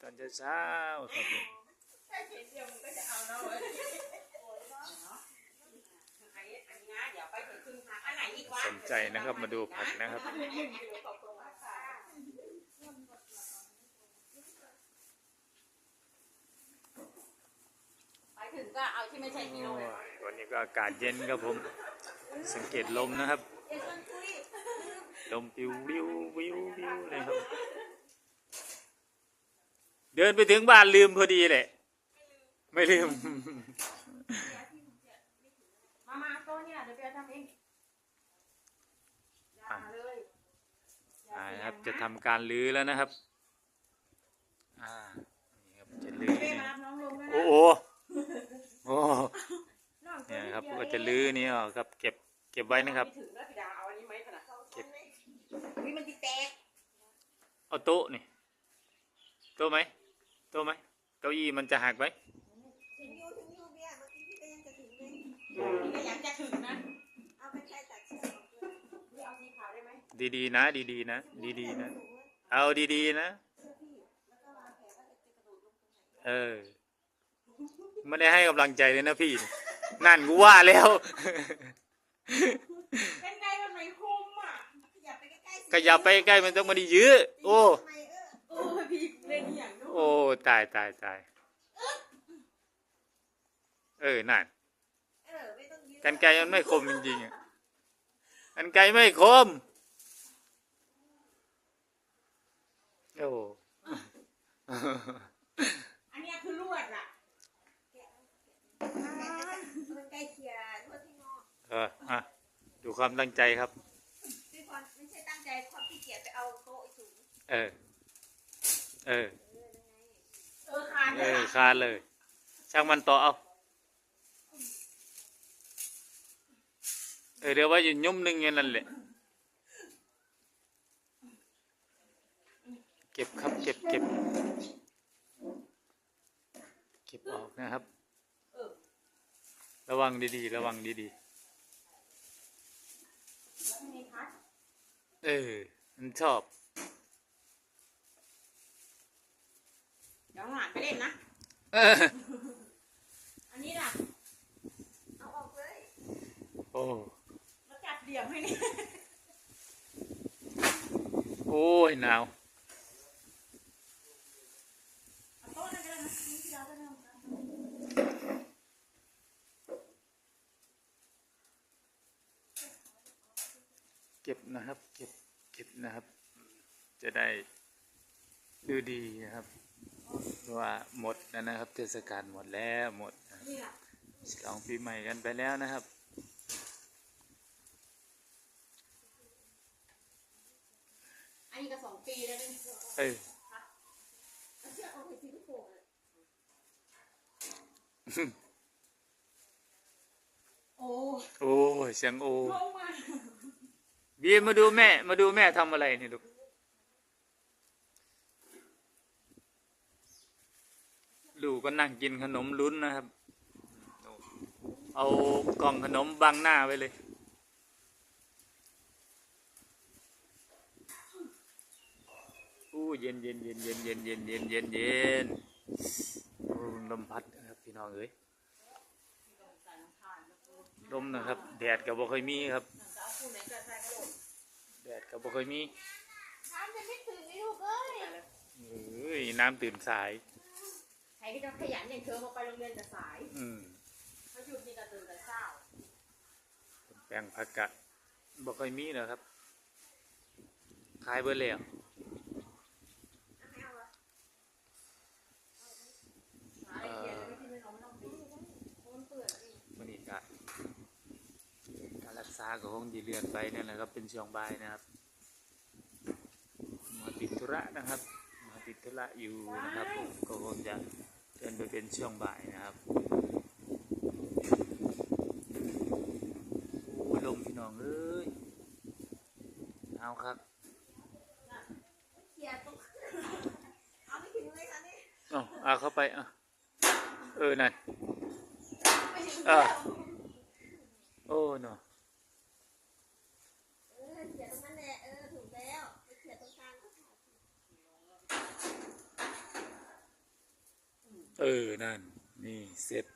ตอนเช้าๆครับผมสนใจนะครับมาดูผักนะครับถึงก็เอาที่ไม่ใช่กิโลวันนี้ก็อากาศเย็นครับผม สังเกตลมนะครับ ลมปิววิววิววิวเลยครับ เดินไปถึงบ้านลืมพอดีเลยไม่ลืม มามาโต๊ะเนี่ยเดี๋ยวเปียทำเองอย่าเลยอย่าอ่าเสี่ยงนะครับนจะทำการลื้อแล้วนะครับ อ่า นี่ครับจะลื้อเป้นี่มารับน้องลงด้วยนะโอ้โหโอ้น้องเนี่ยตัวครับเดียวก็จะลื้อนี่ออกครับ เก็บ เก็บไว้นะครับไม่ถึงแล้วพี่ดาเอาอันนี้ไหมขนาดเก็บวิมันจะแตกเอาโต๊ะนี่โต๊ะไหมโต๊ะไหมเก้าอี้มันจะหักไหมถึงยูถึงยูเบียร์เมื่อกี้พี่ก็ยังจะถึงเลยนี่ก็อยากจะถึงนะ เอาเป็นใครตัดเชือกออกด้วยพี่เอาสีขาวได้ไหมดีๆนะ ดีๆนะ ดีๆนะ เอาดีๆนะ เชือกพี่แล้วก็วางแผนว่าจะกระโดดลงตรงไหนเออ ไม่ได้ให้กำลังใจเลยนะพี่ นั่นกูว่าแล้ว เป็นไงมันไม่คุ้มอะอย่าไปใกล้ๆสิก็อย่าไปใกล้มันต้องมาดียื้อโอ้ ทำไมเออ โอ้ยพี่เล่นอย่างนู้น โอ้ตายตายตายเออนั่นเออไม่ต้องยืดกันไกรมันไม่คมจริงๆอะกันไกรไม่คมโอ้อันเนี้ยคือลวดอะมันใกล้เคียร์นวดที่งอเอออะดูความตั้งใจครับพี่พรไม่ใช่ตั้งใจความขี้เกียจไปเอาโต๊ะไอ้สูงเออ เออ เออนั่นไงเออคานเอเลยอล่ะคานเลย ช่างมันต่อเอา เออเดี๋ยวว่าอยู่ยุ่มหนึ่งอย่างนั้นแหละ เก็บครับเก็บเก็บเก็บออกนะครับเออระวังดีๆ ระวังดีแล้วทีนี้คัดๆเออ มันชอบ เดี๋ยวหลานไปเล่นนะ เออ อันนี้ล่ะ เอาออกเลยโอ้มาจัดเหลี่ยมให้นี่ โอ้ยหนาว เอาโต๊ะนั่นก็ได้นะนี่พี่ดาวก็ได้นะเก็บนะครับ เก็บ เก็บนะครับ จะได้ดูดีนะครับเพราะ ว่าหมดแล้วนะครับ เทศกาลหมดแล้วหมดนะครับนี่ล่ะฉลองปีใหม่กันไปแล้วนะครับอันนี้ก็สองปีแล้วนี่เออเอาเชือกออกไปสิลูกโป่งอะโอ้โอ้ยเสียงโอลงมาบีมมาดูแม่ มาดูแม่ทำอะไรนี่ลูก ลูกก็นั่งกินขนมลุ้นนะครับ เอากล่องขนมบังหน้าไว้เลย อู้เย็นเย็นเย็นเย็นเย็นเย็นเย็นเย็นเย็นโอ้ลมพัดนะครับพี่น้องเอ้ยลมนะครับ แดดกับบ่ค่อยมีครับจะเอาคู่ไหนก็ใส่กระโดดแดดกับบ่ค่อยมีน้ำจะไม่ถึงนี่ลูกเอ้ยไปเลยเอ้ยน้ำตื่นสายใค รก็จะขยันอย่างเธอมาไปโรงเรียนแต่สายอืมเขาหยุดนี่ก็ตื่นแต่เช้าแปลงผักกะบ่ค่อยมีนะครับขายเบิดแล้วไม่เอาละหาไอเดียจะไม่กินไม่นอนไม่ต้องตีเพราะมันเปื่อยอีกวันนี้ก็การรักษาก็คงดีเลื่อนไปนั่นแหละครับ เป็นช่วงบ่ายนะครับหมอติดธุระนะครับหมอติดธุระอยู่นะครับผมก็คงจะ เดินไปเป็นช่วงบ่ายนะครับโอ้ยลมพี่น้องเอ้ยเอาครับเคียร์ตรงเอาไม่ถึงเลยค่ะนี่เอาเอาเข้าไปอะเออนั่นไม่ถึงอะแล้วโอ้เนาะ เออเขียนตรงนั้นแหละเออถูกแล้วไปเขียนตรงกลางก็ขาด ออ นั่น นี่ เสร็จ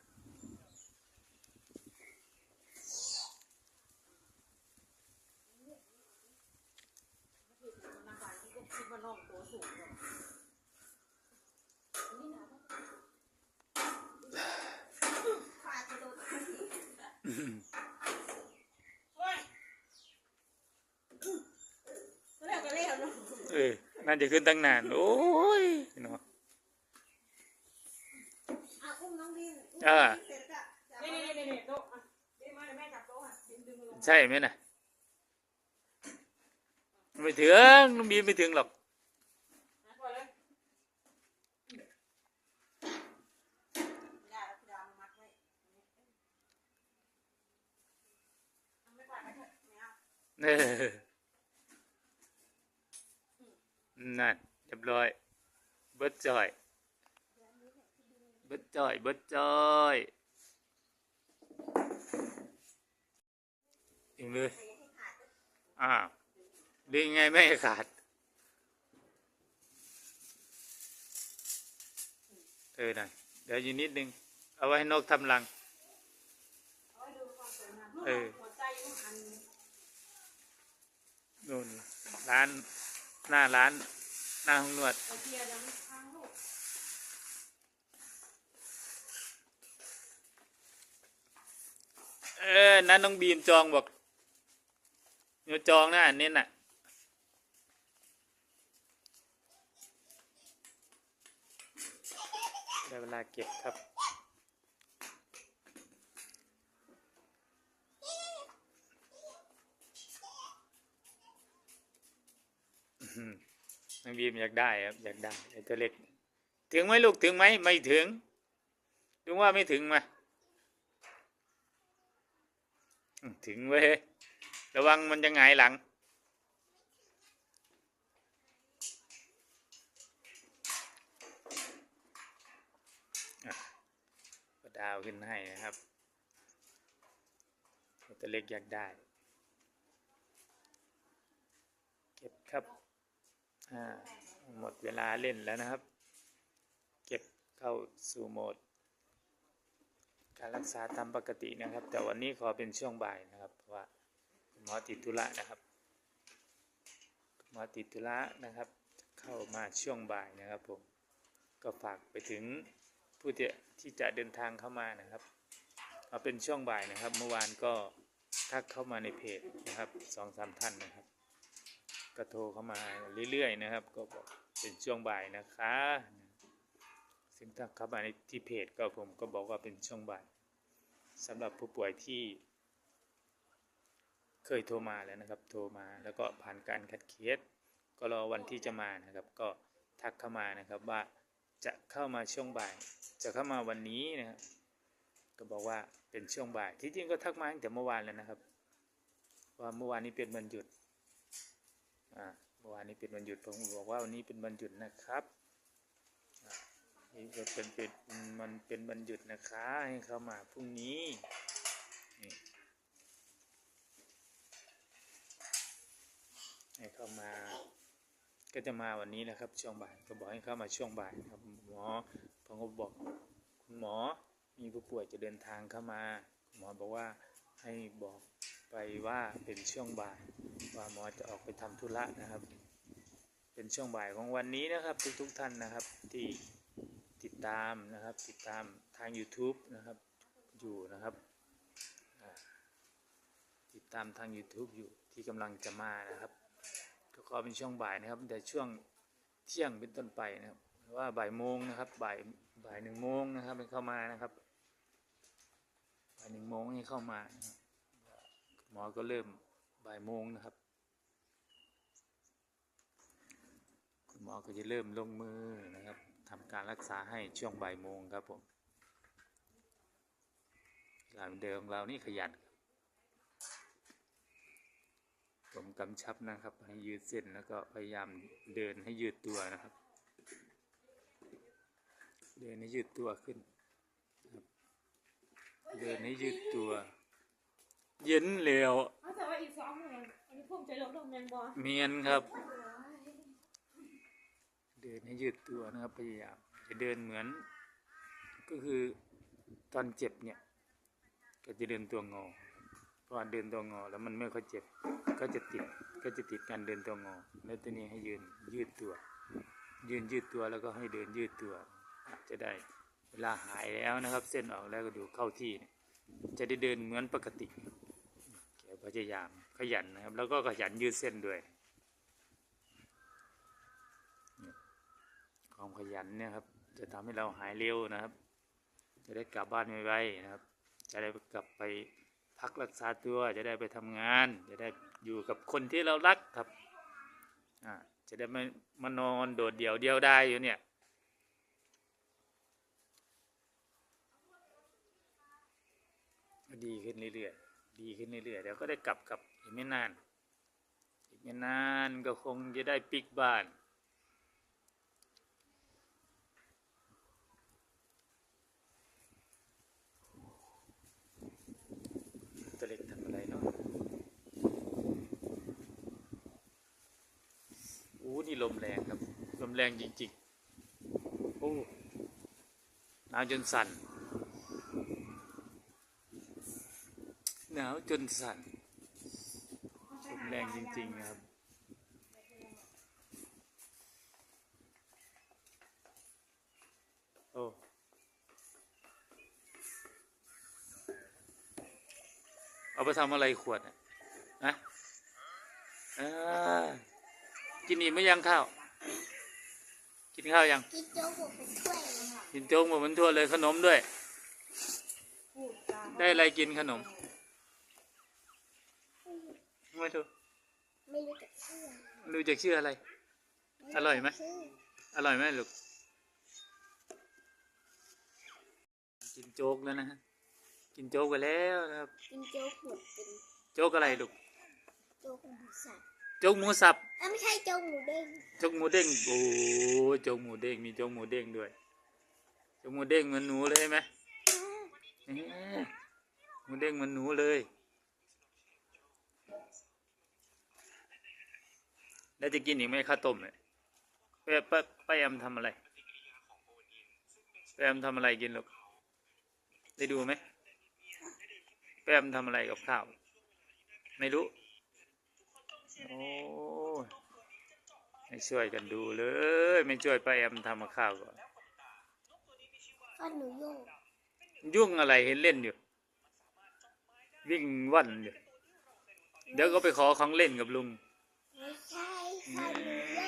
มันบางที่ก็คิดว่าน้องตัวสูงเลยนี่นะขาดจะโอ้ยนาะเออน่าจะขึ้นตั้งนาน โอ้ยเนาะ อะอุ้มน้องดิน อ่า เสร็จอะจับ นี่ ไว้ นี่นี่นี่โต๊ะอะเดี๋ยวมาเดี๋ยวแม่จับโต๊ะอะดึงดึงลง ใช่ไหมน่ะไม่ถึงน้องบีมไม่ถึงหรอกเลยได้แล้วพี่ยนั่นเรียบร้อย เบิดจอย เบิดจอย เบิดจอย ยิงเลยอ่าดนะอ้าวดึงไงไม่ขาด เออหน่อยเดี๋ยวอยู่นิดนึง เอาไว้ให้นกทำรัง เออนู่นร้าน หน้าร้าน หน้าห้องนวดตะเกียบยังไม่พังลูกเออนั้นน้องบีมจองบอก เดี๋ยจองนะอันนี้น่ะได้เวลาเก็บครับน้องบีมอยากได้ครับอยากได้ไอ้ตัวเล็ก ถึงไหมลูกถึงไหมไม่ถึงดูว่าไม่ถึงมาอืมถึงเว้ย ระวังมันจะหงายหลังอะดาวขึ้นให้นะครับตัวเล็กอยากได้ เก็บครับ อ่า หมดเวลาเล่นแล้วนะครับ เก็บเข้าสู่โหมดการรักษาตามปกตินะครับ แต่วันนี้ขอเป็นช่วงบ่ายนะครับเพราะว่า มอติดธุระนะครับหมอติดธุระนะครับ เข้ามาช่วงบ่ายนะครับผมก็ฝากไปถึงผู้ที่ที่จะเดินทางเข้ามานะครับเอาเป็นช่วงบ่ายนะครับ เมื่อวานก็ทักเข้ามาในเพจนะครับสองสามท่านนะครับก็โทรเข้ามาเรื่อยๆนะครับ ก็บอกเป็นช่วงบ่ายนะคะซึ่งถ้าเข้ามาในที่เพจก็ผมก็บอกว่าเป็นช่วงบ่ายสำหรับผู้ป่วยที่ เคยโทรมาแล้วนะครับ โทรมาแล้วก็ผ่านการคัดเคสก็รอวันที่จะมานะครับ ก็ทักเข้ามานะครับว่าจะเข้ามาช่วงบ่าย จะเข้ามาวันนี้นะครับก็บอกว่าเป็นช่วงบ่ายที่จริงก็ทักมาตั้งแต่เมื่อวานแล้วนะครับ ว่าเมื่อวานนี้เป็นวันหยุดอ่าเมื่อวานนี้เป็นวันหยุดผมบอกว่าวันนี้เป็นวันหยุดนะครับนี่ก็เป็นเป็นมันเป็นวันหยุดนะคะให้เข้ามาพรุ่งนี้นี่ ให้เข้ามา ก็จะมาวันนี้นะครับช่วงบ่ายก็บอกให้เข้ามาช่วงบ่ายครับหมอผมก็บอกคุณหมอมีผู้ป่วยจะเดินทางเข้ามา หมอบอกว่าให้บอกไปว่าเป็นช่วงบ่าย ว่าหมอจะออกไปทำธุระนะครับ เป็นช่วงบ่ายของวันนี้นะครับ ทุกๆท่านนะครับที่ติดตามนะครับ ติดตามทาง YouTube นะครับอยู่นะครับติดตามทาง YouTube อยู่ที่กำลังจะมานะครับ ก็ขอเป็นช่วงบ่ายนะครับแต่ช่วงเที่ยงเป็นต้นไปนะครับว่าบ่ายโมงนะครับบ่ายบ่ายหนึ่งโมงนะครับให้เข้ามานะครับบ่ายหนึ่งโมงให้เข้ามาครับหมอก็เริ่มบ่ายโมงนะครับคุณหมอก็จะเริ่มลงมือนะครับทำการรักษาให้ช่วงบ่ายโมงครับผมหลานเดิมเรานี่ขยันครับ ผมกำชับนะครับ ให้ยืดเส้นแล้วก็พยายามเดินให้ยืดตัวนะครับ เดินให้ยืดตัวขึ้นนะครับเดินให้ยืดตัว เย็นเร็วเอาแต่ว่าอีกสองหมื่นอันนี้พุ่มใจลงลงแมงบอเมียนครับ เดินให้ยืดตัวนะครับพยายามจะเดินเหมือน ก็คือตอนเจ็บเนี่ย ก็จะเดินตัวงอเพราะว่าเดินตัวงอแล้วมันไม่ค่อยเจ็บ ก็จะติดก็จะติดการเดินตัวงอ แล้วตัวนี้ให้ยืนยืดตัว ยืนยืดตัวแล้วก็ให้เดินยืดตัว จะได้เวลาหายแล้วนะครับ เส้นออกแล้วก็ดูเข้าที่ จะได้เดินเหมือนปกติแกพยายามขยันนะครับ แล้วก็ขยันยืดเส้นด้วยเนี่ยความขยันเนี่ยครับจะทำให้เราหายเร็วนะครับ จะได้กลับบ้านไวๆนะครับ จะได้กลับไป พักรักษาตัวจะได้ไปทำงาน จะได้อยู่กับคนที่เรารักครับจะได้ไม่มานอนโดดเดี่ยวเดียวได้อยู่เนี่ยดีขึ้นเรื่อยๆ ดีขึ้นเรื่อยๆ เดี๋ยวก็ได้กลับกับอีกไม่นาน อีกไม่นานก็คงจะได้ปิกบ้าน ตัวเล็กทำอะไรเนาะโอ้ นี่ลมแรงครับ ลมแรงจริงๆ โอ้หนาวจนสั่น หนาวจนสั่น ลมแรงจริงๆครับ โอ้เอาไปทำอะไรขวดน่ะนะอ่า กินอิ่มไหมยังข้าว กินข้าวยัง กินโจ๊กผมเป็นถ้วยเลยค่ะกินโจ๊กหมดมันทั่วเลยขนมด้วย พูดจาได้อะไรกินขนม ไม่ถูกไม่รู้จักชื่อรู้จักชื่ออะไร อร่อยไหม ชื่ออร่อยไหมลูก กินโจ๊กแล้วนะฮะ กินโจ๊กไปแล้วนะครับ กินโจ๊กหมดเป็นโจ๊กอะไรลูก โจ๊กหมูสับโจ๊กหมูสับเอ้าไม่ใช่โจ๊กหมูเด้งโจ๊กหมูเด้งโอ้ยโจ๊กหมูเด้งมีโจ๊กหมูเด้งด้วยโจ๊กหมูเด้งเหมือนหนูเลยใช่ไหมเอ๊ะหมูเด้งเหมือนหนูเลย แล้วจะกินอีกไหมข้าวต้มเนี่ยป้าป้าป้าแอมทำอะไรป้าแอมทำอะไรกินลูกได้ดูไหมป้าแอมทำอะไรกับข้าว ไม่รู้ โอ้ยไม่ช่วยกันดูเลย ไม่ช่วยป้าแอมทำกับข้าวก่อนก็หนูโยกยุ่งอะไรเห็นเล่นอยู่ วิ่งว่อนอยู่เดี๋ยวก็ไปขอของเล่นกับลุงไม่ใช่ค่ะหนูโย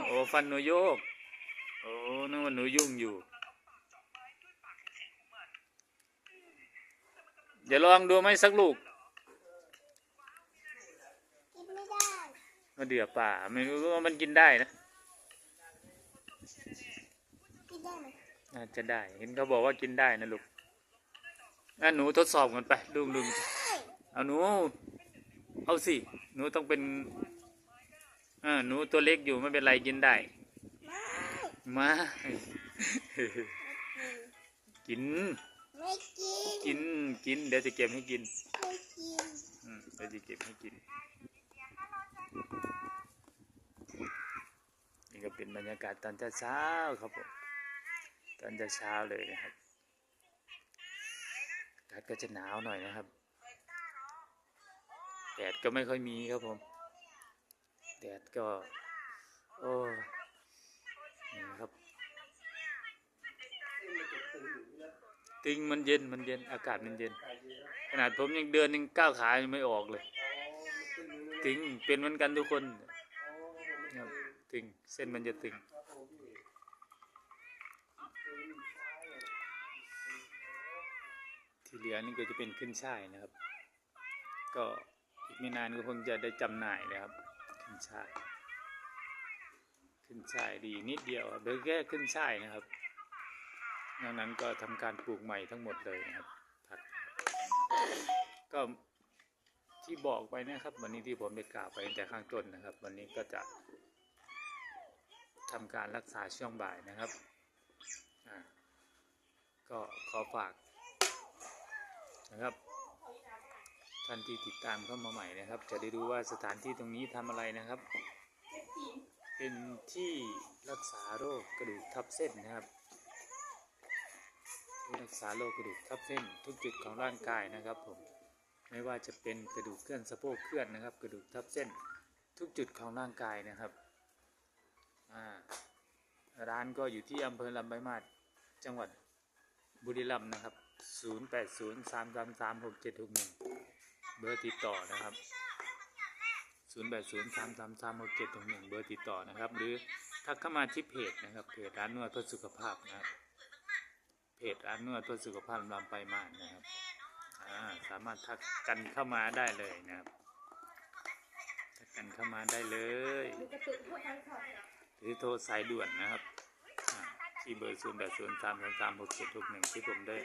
กโอ้ฟันหนูโยกโอ้นึกว่าหนูยุ่งอยู่เดี๋ยวลองดูไหมสักลูก กินไม่ได้ มาเดือป่าไม่รู้ว่ามันกินได้นะกินได้ไหมน่าจะได้ เห็นเขาบอกว่ากินได้นะลูกงั้นหนูทดสอบกันไปลุงลุงได้เอาหนู เอาสิ หนูต้องเป็นเออหนูตัวเล็กอยู่ไม่เป็นไรกินได้ไม่มา กิน ไม่กิน กิน กิน เดี๋ยวจะเก็บให้กิน ไม่กินอืมเดี๋ยวจะเก็บให้กิน นี่ก็เป็นบรรยากาศตอนเช้าๆครับผมตอนเช้าๆเลยนะครับอากาศก็จะหนาวหน่อยนะครับแดดก็ไม่ค่อยมีครับผมแดดก็ โอ้นี่ครับติงมันเย็นมันเย็นอากาศมันเย็น ขนาดผมยังเดินยังก้าวขายังไม่ออกเลย ตึงเป็นเหมือนกันทุกคนครับตึงเส้นมันจะตึงที่เหลือนี่ก็จะเป็นขึ้นช่ายนะครับ ก็อีกไม่นานก็คงจะได้จำหน่ายนะครับ ขึ้นช่าย ขึ้นช่ายดีนิดเดียวครับเหลือแค่ขึ้นช่ายนะครับนอกนั้นก็ทำการปลูกใหม่ทั้งหมดเลยนะครับผักก็ ที่บอกไปนะครับ วันนี้ที่ผมได้กล่าวไปแต่ข้างต้นนะครับ วันนี้ก็จะทำการรักษาช่วงบ่ายนะครับก็ขอฝากนะครับ ท่านที่ติดตามเข้ามาใหม่นะครับ จะได้รู้ว่าสถานที่ตรงนี้ทำอะไรนะครับ เป็นที่รักษาโรคกระดูกทับเส้นนะครับรักษาโรคกระดูกทับเส้นทุกจุดของร่างกายนะครับผม ไม่ว่าจะเป็นกระดูกเคลื่อนสะโพกเคลื่อนนะครับ กระดูกทับเส้นทุกจุดของร่างกายนะครับร้านก็อยู่ที่อำเภอลำปางมาศจังหวัดบุรีรัมย์นะครับ 0803336761 เบอร์ติดต่อนะครับ 0803336761 เบอร์ติดต่อนะครับ หรือทักเข้ามาที่เพจนะครับ เพจร้านนวดเพื่อสุขภาพนะครับ เพจร้านนวดเพื่อสุขภาพลำไปลายมาศนะครับามารถทักกันเข้ามาได้เลยนะครับทักกันเข้ามาได้เลยหรือโทรสายด่วนนะครับที่เบอร์0 8 0 3 3 3 6 7 6 1ที่ผมได้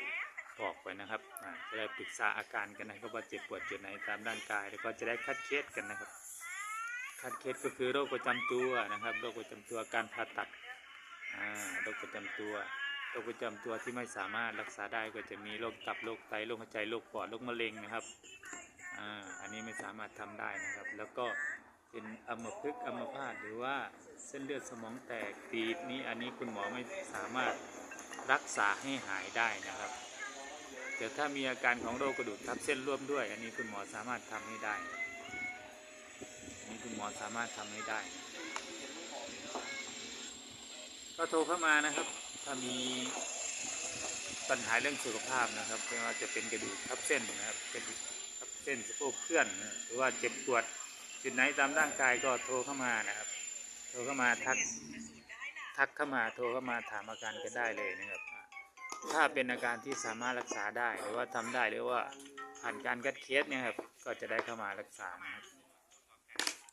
บอกไปนะครับจะได้ปรึกษาอาการกันนะครับว่าเจ็บปวดจุดไหนตามร่างกาย แล้วก็จะได้คัดเคสกันนะครับ คัดเคสก็คือโรคประจำตัวนะครับ โรคประจำตัวการผ่าตัดโรคประจำตัว โรคประจำตัวที่ไม่สามารถรักษาได้ก็จะมีโรคตับโรคไตโรคหัวใจโรคปอดโรคมะเร็งนะครับอ่าอันนี้ไม่สามารถทำได้นะครับ แล้วก็เป็นอัมพฤกษ์อัมพาตหรือว่าเส้นเลือดสมองแตกตีบนี้อันนี้คุณหมอไม่สามารถรักษาให้หายได้นะครับแต่ถ้ามีอาการของโรคกระดูกทับเส้นร่วมด้วย อันนี้คุณหมอสามารถทำให้ได้อันนี้คุณหมอสามารถทำให้ได้ ก็โทรเข้ามานะครับ ถ้ามีปัญหาเรื่องสุขภาพนะครับไม่ว่าจะเป็นกระดูกทับเส้นนะครับกระดูกทับเส้นสะโพกเคลื่อนนะหรือว่าเจ็บปวดจุดไหนตามร่างกายก็โทรเข้ามานะครับ โทรเข้ามาทักทักเข้ามาโทรเข้ามาถามอาการกันได้เลยนะครับ ถ้าเป็นอาการที่สามารถรักษาได้หรือว่าทำได้หรือว่าผ่านการคัดเคสเนี่ยครับก็จะได้เข้ามารักษานะครับ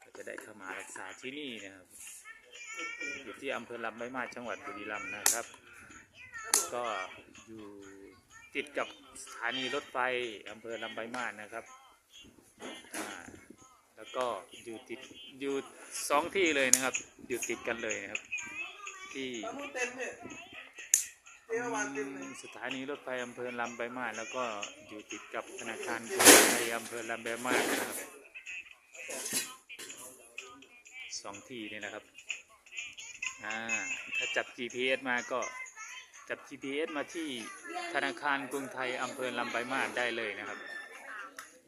ก็จะได้เข้ามารักษาที่นี่นะครับ อยู่ที่อำเภอลำไม้มาจังหวัดบุรีรัมย์นะครับ ก็อยู่ติดกับสถานีรถไฟอำเภอลำไม้มานะครับแล้วก็อยู่ติดอยู่สองที่เลยนะครับ อยู่ติดกันเลยนะครับ ที่สถานีรถไฟอำเภอลำไม้มาแล้วก็อยู่ติดกับธนาคารกรุงไทยอำเภอลำไม้มานะครับสองที่นี่นะครับ อ่าถ้าจับ GPS มาก็จับ GPS มาที่ธนาคารกรุงไทยอำเภอลำปลายมาศได้เลยนะครับ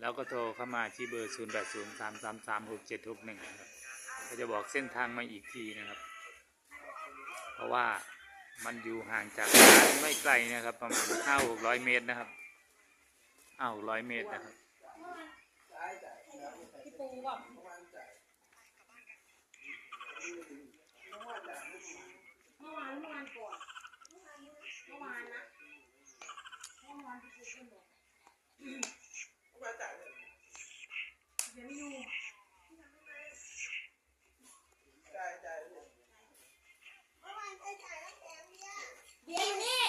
แล้วก็โทรเข้ามาที่เบอร์ 0 8 0 3 3 3 6 7 6 1นะครับก็จะบอกเส้นทางมาอีกทีนะครับ เพราะว่ามันอยู่ห่างจากร้านไม่ไกลนะครับ ประมาณ5 600เมตรนะครับอ้าว600เมตรนะครับพี่ปูแบบเมื่อวา มื่อวานเมื่อวานก่อนเมื่อวานนะเมื่อวานพี่ปูขึ้นบอก มาจากเนี่ย เดี๋ยวไม่อยู่ จ่ายจ่ายเนี่ย เดี๋ยวอยู่นี่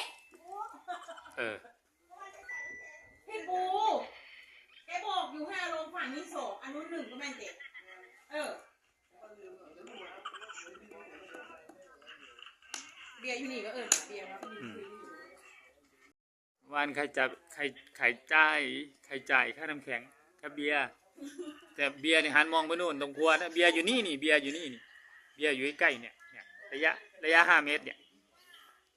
เออ พี่ปูแกบอกอยู่ให้เอาลงฝั่งนี้สองอันนู้นหนึ่งก็แม่นเจ็ดเออเบียร์อยู่นี่ก็เออเบียร์ครับ อืม วาน ใครจะใครใครจ่ายใครจ่ายค่าน้ำแข็งค่าเบียร์แต่เบียร์นี่หันมองไปนู่นตรงครัวนะเบียร์อยู่นี่นี่เบียร์อยู่นี่นี่เบียร์อยู่ใกล้ๆเนี่ยเนี่ยระยะระยะห้าเมตรเนี่ย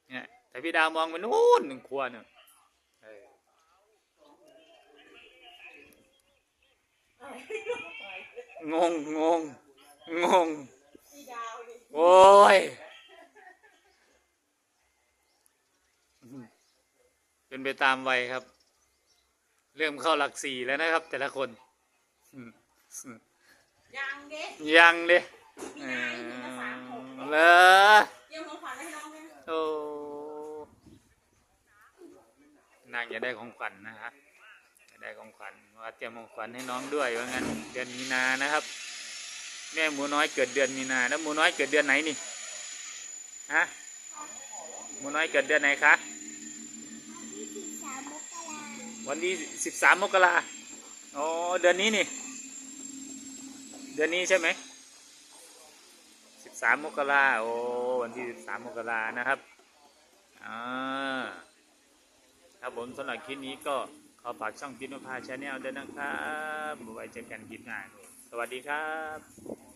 เนี่ยแต่พี่ดาวมองไปนู่นตรงครัวเนี่ยเอองงงงงงพี่ดาวนี่โอ้ย เป็นไปตามวัยครับ เริ่มเข้าหลักสี่แล้วนะครับ แต่ละคนอืมยังเด้ยังเลยเออเหรอเยี่ยมของขวัญให้น้องด้วยนะโอ้นางจะได้ของขวัญนะฮะจะได้ของขวัญว่าเตรียมของขวัญให้น้องด้วยว่างั้นเดือนมีนานะครับ แม่หมูน้อยเกิดเดือนมีนาแล้วหมูน้อยเกิดเดือนไหนนี่ฮะหมูน้อยเกิดเดือนไหนคะ วันที่สิบสามมกราอ๋อ เดือนนี้นี่ เดือนนี้ใช่ไหมสิบสามมกราโอ้ วันที่สิบสามมกรานะครับ อ่า ครับผมสำหรับคลิปนี้ก็ขอฝากช่องพินพาชาแนลด้วยนะครับไว้เจอกันคลิปหน้าสวัสดีครับ